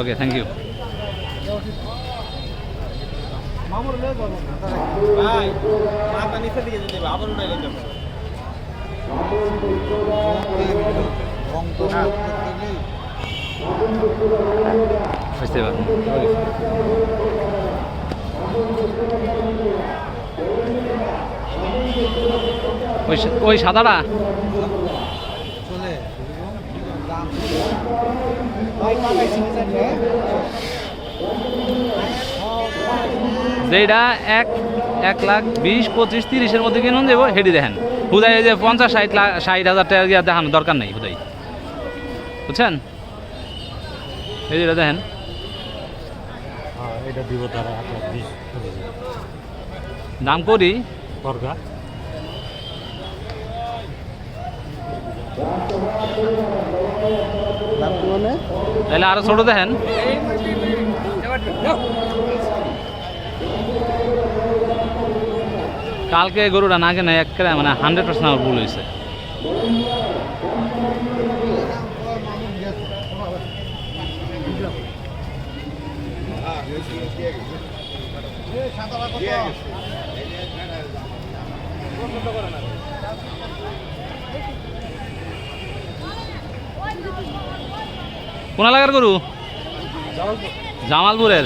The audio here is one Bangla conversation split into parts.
ওকে থ্যাংক ইউ ওই সাদাটা? যেটা এক এক লাখ বিশ পঁচিশ তিরিশের মধ্যে কিনুন দেবো হেডি দেখেন। হুদাই এই যে পঞ্চাশ ষাট লাখ ষাট হাজার টাকা দিয়ে দেখানোর দরকার নেই হুদাই। বুঝছেন? এই যেটা দেখেন। হ্যাঁ দাম করি। তাহলে আরও ছোট দেখেন। কালকে গরুটা না কেনে এক মানে হান্ড্রেড পার্সেন্ট আমার ভুল হয়েছে। কোন এলাকার গরু? জামালপুরের?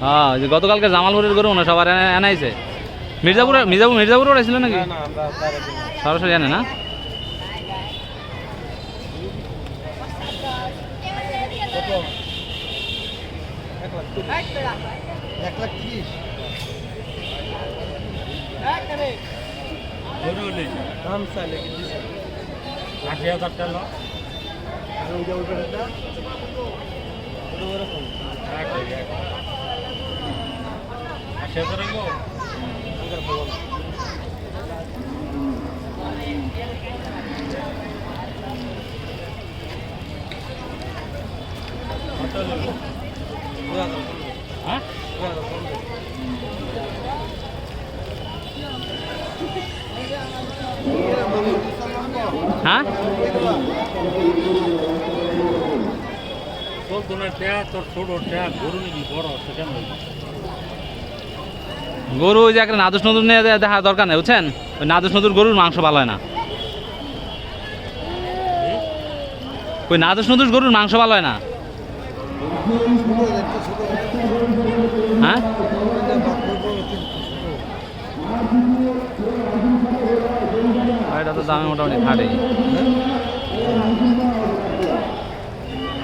হ্যাঁ যে গতকালকে জামালপুরের গরু না সবার এনে- এনাইছে মির্জাপুর মির্জাপুর মির্জাপুর ছিল নাকি? না সরাসরি আনে না? এক লাখ তিরিশ। দাম চাইলে আশি হাজার টাকা। আর ওই যে ওই পেটেটা ওটা ওরকম আশি হাজার রাখব ওটার বল হ্যাঁ হ্যাঁ তোর গরু ওই যে একটা নাদুস নদুর নিয়ে দেখা দরকার নেই, বুঝছেন? ওই নাদুস নদুর গরুর মাংস ভালো হয় না। ওই নাদুস নদুর গরুর মাংস ভালো হয় না। হ্যাঁ? এটা তো দামে মোটামুটি খাটেই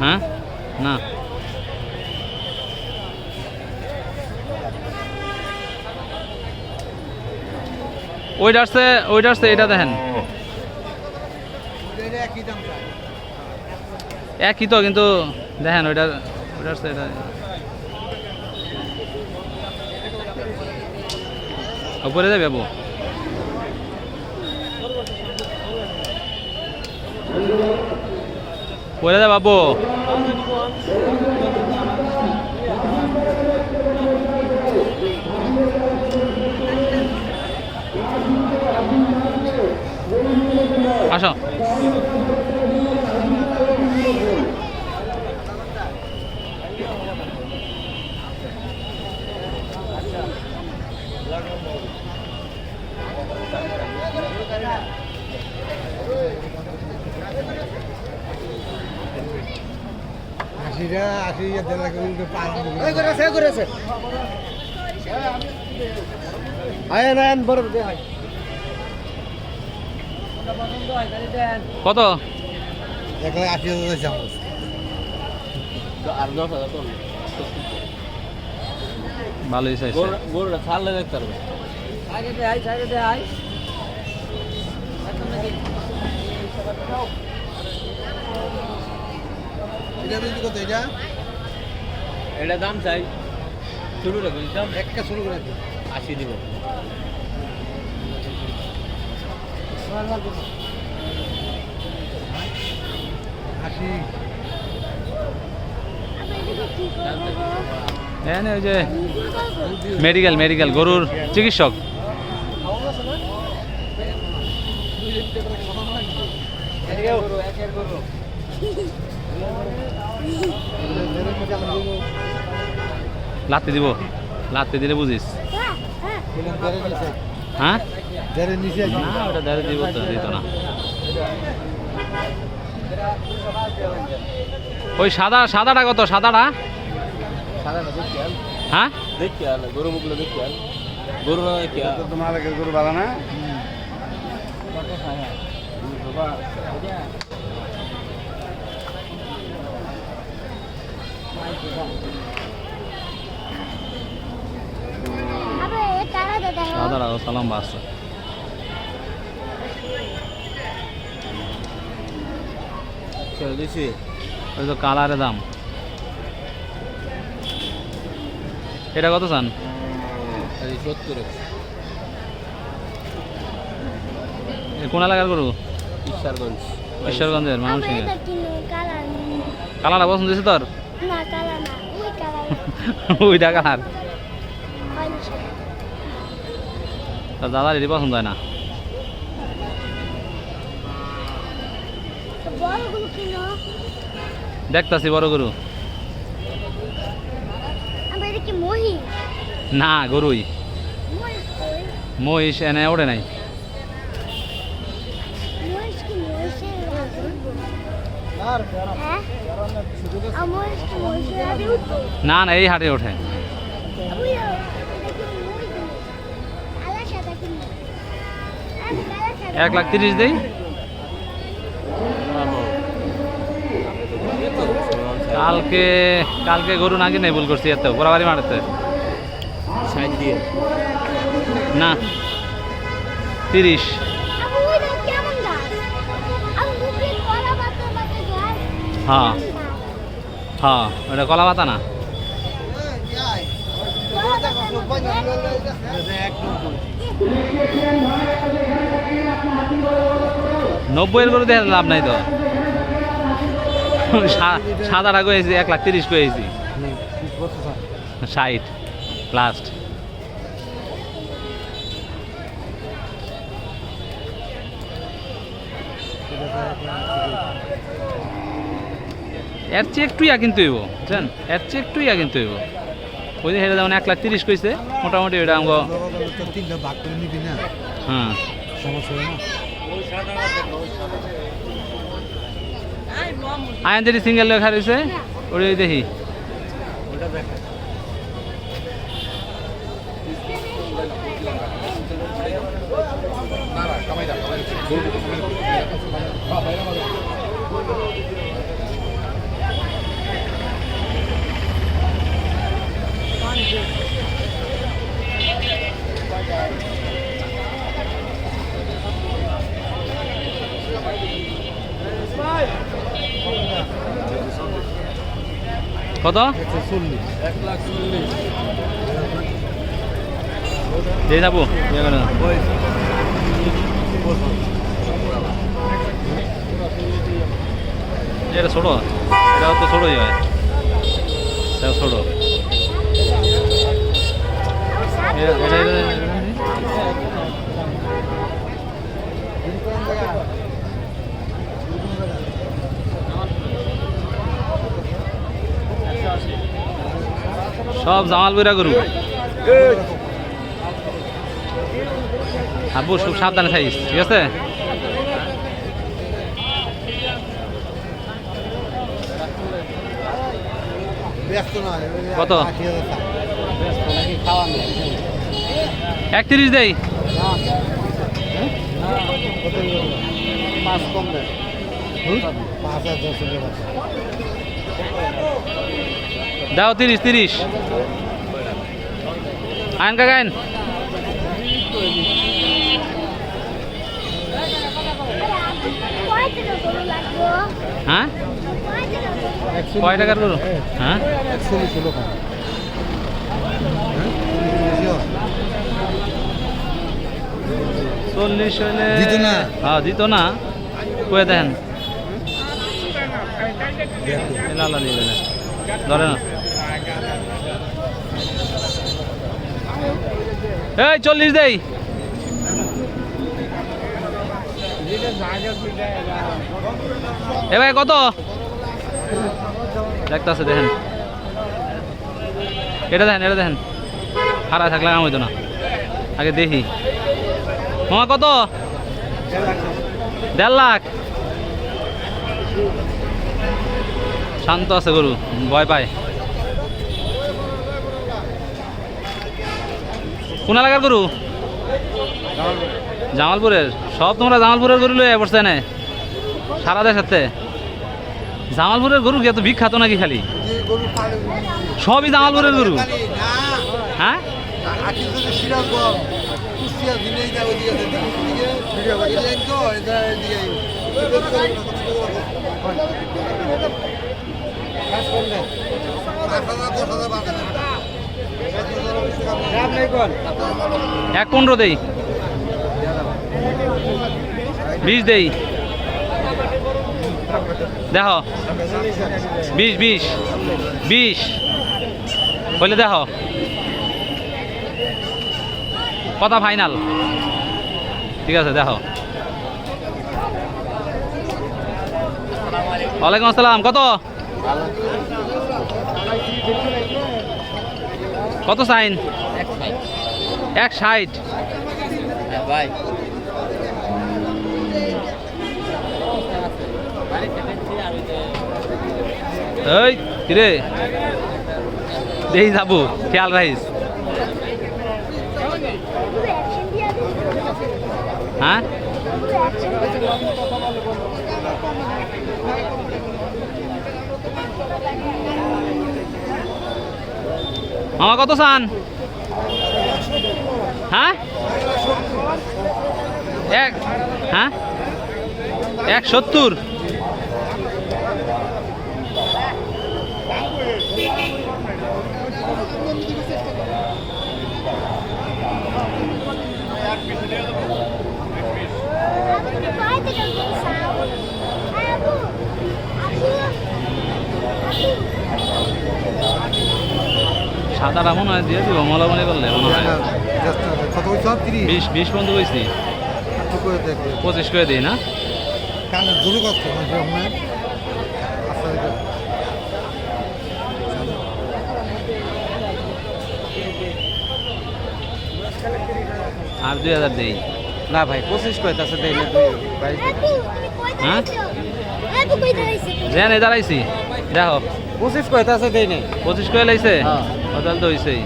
হ্যাঁ না ওইটা আসছে ওইটা আসছে, এটা দেখেন। একই তো, কিন্তু দেখেন, ওইটা ওইটা আসছে, এটা। উপরে যাবে বাবু পরে যা বাবু আসো। আশিটা আশি দেড় লাখ করেছে করেছে আয় না বড় দে হয় কত? এক লাখ আশি হাজার দাম আর দশ হাজার ভালোই চাইছে। গরুটা ছাড়লে দেখতে পারবে। আগে দে আই সাইডে দে আই এটা বিক্রি এটা? এটা দাম চাই। শুরু রাখুন বুঝতাম একটা শুরু করে দিন আশি দিব। হ্যাঁ ওই যে মেডিকেল মেডিকেল গরুর চিকিৎসক। লাত্তি দিব লাত্তি দিলে বুঝিস। হ্যাঁ? না ওটা দাঁড়িয়ে দিব তো দিত না। ওই সাদা সাদাটা কত? সাদাটা? হ্যাঁ? দেখি আল গরু মুখগুলো দেখি আল গরু না দেখি আল তোমার গরু ভালো না? সাদাটা সালাম বাস দিছি। ওই তো কালারের দাম। এটা কত চান? এই সত্তর এ কোন এলাকার গরু? ঈশ্বরগঞ্জ। ঈশ্বরগঞ্জের মানুষ কালার কালারটা পছন্দ হয়েছে তোর? না কালার না ওই কালার ওইটা কালার। দাদার এটি পছন্দ হয় না? দেখতাছি বড় গরু। না গরুই। মহিষ এনে ওঠে নাই। হ্যাঁ? না না এই হাটে ওঠে। এক লাখ তিরিশ দেই। কালকে কালকে গরু না নেই ভুল করছি এত গোড়াবাড়ি মারতে। না তিরিশ। হ্যাঁ হ্যাঁ ওটা কলা পাতা না। নব্বইয়ের গরু দেখে লাভ নাই তো। সা- সাদাটা কয়েছি এক লাখ তিরিশ কয়েছি ষাট লাস্ট এর চেয়ে একটু ইয়া কিন্তু হইব বুঝছেন? এর চেয়ে একটু ইয়া কিন্তু হইব। ওই যে হেরে যেমন এক লাখ তিরিশ কইছে মোটামুটি ওইটা আমাকে না। হ্যাঁ। সমস্যা হয় না আয়ন যেটি সিঙ্গেল লেখা রয়েছে ওই দেখি। কত একশো চল্লিশ এক লাখ চল্লিশ দিয়ে যাব ইয়ে করে দাও। এটা ছোট এটাও তো ছোটই হয় এটাও ছোট এটা- এটা- এটা- এটা- সব জামাল বইরা গরু। আব্বু খুব সাবধানে থাকিস ঠিক আছে? কত? একত্রিশ দেই। পাঁচ কম দেয়। পাঁচ হাজার। দাও তিরিশ তিরিশ। আইন কাকা আইন। হ্যাঁ? কয় টাকা করে কয় টাকার গরু? হ্যাঁ? চল্লিশ হলে হ্যাঁ দিত না। কয়ে দেন দেখো। লালা দিয়ে ধরে না। এই, চল্লিশ দেই। এ ভাই, কত? দেখতেছে, দেখেন। এটা দেখেন এটা দেখেন। হারা থাকলে কাম হইতো না। আগে দেখি। মামা, কত? দেড় লাখ। শান্ত আছে গরু, ভয় পায়। কোন এলাকার গরু? জামালপুরের। সব তোমরা জামালপুরের গরু লয়ে বসছে না সারা দেশের জামালপুরের গরু এত বিখ্যাত নাকি খালি? সবই জামালপুরের গরু। হ্যাঁ? আটি এক পনেরো দেই। বিশ দেই। দেখো। বিশ বিশ। বিশ। বলে দেখো। কথা ফাইনাল ঠিক আছে, দেখো। ওয়ালাইকুম আসসালাম, কত? কত সাইন? এক ষাট। ভাই। এই কিরে? দেই যাব খেয়াল রাখিস। দিন হ্যাঁ? মামা কত চান? হ্যাঁ? এক হ্যাঁ? এক সত্তর। সাদাটা মনে হয় দিয়ে দিব মলামলি করলে মনে হয়। কত সব তিরিশ বিশ বিশ পর্যন্ত করে দেখবে? পঁচিশ করে দিই না। কানে মানে আর দুই হাজার দিই। না ভাই পঁচিশ কয়তাছে দেই না দুই। আপু তুমি কই হ্যাঁ? দাঁড়াইছো? দেখো। পঁচিশ কয়তাছে দেই নাই। পঁচিশ করে লাইছে? হ্যাঁ। ও তাহলে তো হয়েছেই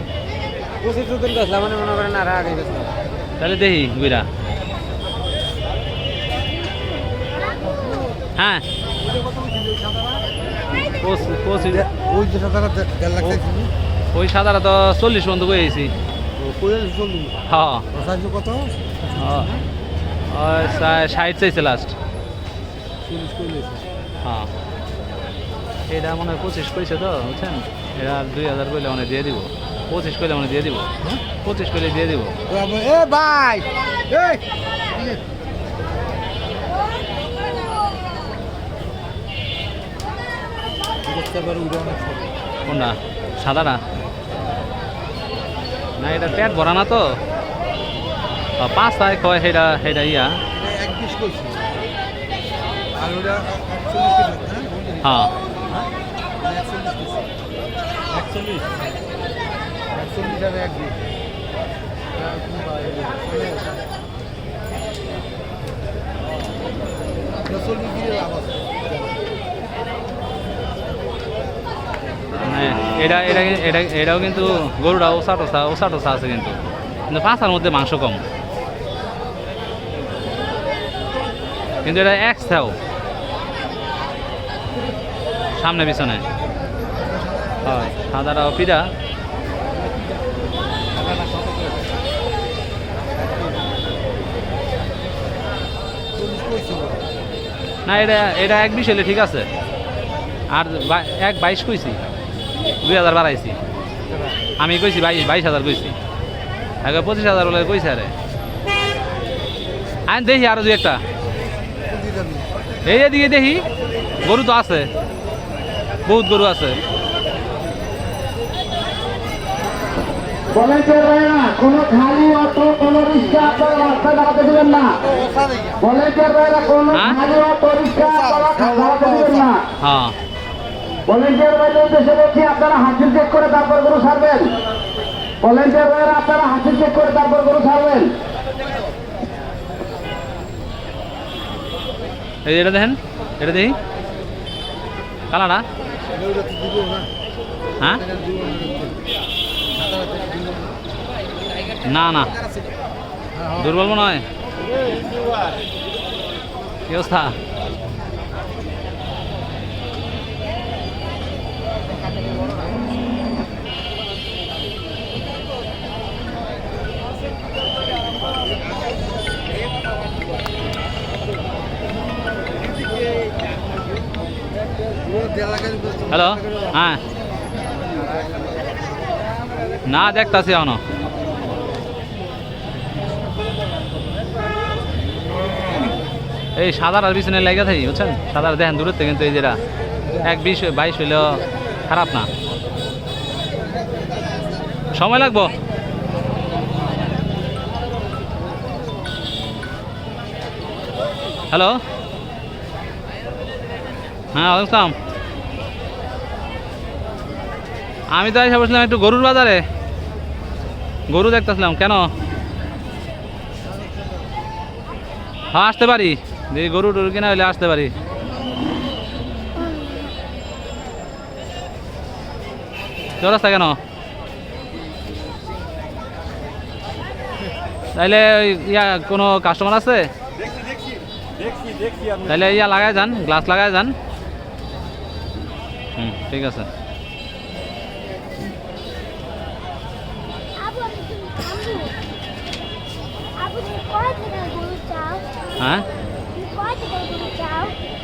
পঁচিশ দিন গেছিলাম মানে মনে করেন আর আগে গেছিলাম তাহলে দেখি গুইরা হ্যাঁ। পঁচিশ পঁচিশ ওই সাদাটা তো চল্লিশ পর্যন্ত কোয়েল হ্যাঁ। কত? হ্যাঁ। ষাট চাইছে লাস্ট হ্যাঁ। এটা মনে হয় পঁচিশ কইছে তো বুঝছেন? এটা দুই হাজার করলে মানে দিয়ে দিব। পঁচিশ করলে মানে দিয়ে দিব। পঁচিশ করলে দিয়ে দিব। এ ভাই কোনটা? সাদাটা? না এটা পেট ভরা না তো। পাঁচ তাই কয় সেটা সেটা ইয়া। একচল্লিশ হ্যাঁ। মানে এটা এটা এটাও কিন্তু গরুটা ওষা টোসা ওষা টোসা আছে কিন্তু। কিন্তু পাঁচার মধ্যে মাংস কম। কিন্তু এটা এক থাও সামনে, পিছনে। হয়। সাদাটা না, এটা এটা এক বিশ হলে ঠিক আছে। আর এক বাইশ কইছি। দুই হাজার বাড়াইছি। আমি কইছি বাইশ বাইশ হাজার কইছি। আগে পঁচিশ হাজার বলে কইছে আরে। আমি দেখি আরও দুই একটা। এই এদিকে দেখি, গরু তো আছে। বহুত গরু আছে। বলেন যে ভাইরা কোনো খালি অটো কোনো রিক্সা আপনারা রাস্তায় দাঁড়াতে দিবেন না। নেই ভাইরা কোনো হ্যাঁ? খালি অটো রিক্সা আপনারা দাঁড়াতে দিবেন না। হ্যাঁ। ভলেন্টিয়ার ভাইদের উদ্দেশ্যে বলছি আপনারা হাসিল চেক করে তারপর গরু ছাড়বেন। ভলেন্টিয়ার ভাইরা আপনারা হাসিল চেক করে তারপর গরু এই এটা দেখেন দেখি। কালাটা হ্যাঁ টাকা দিব না সাতারা টাকা দিব না না। দুর্বল মনে হয়? কি হ্যালো হ্যাঁ। না দেখতাছি এখনও। এই সাদার আর পিছনে লেগে থাকি, বুঝছেন? সাদার দেখেন দূরের থেকে কিন্তু এই যেটা, এক বিশ, বাইশ হইলেও খারাপ না। সময় লাগবো? হ্যালো? হ্যাঁ আসসালাম আমি তো এসে বসলাম একটু গরুর বাজারে। গরু দেখতেছিলাম, কেন? হ্যাঁ আসতে পারি। দেখি গরু টরু কিনা হলে আসতে পারি। চৌরাস্তা কেন? তাইলে ইয়া কোনো কাস্টমার আছে? তাহলে ইয়া লাগায় যান গ্লাস লাগায় যান। হুম ঠিক আছে। হ্যাঁ?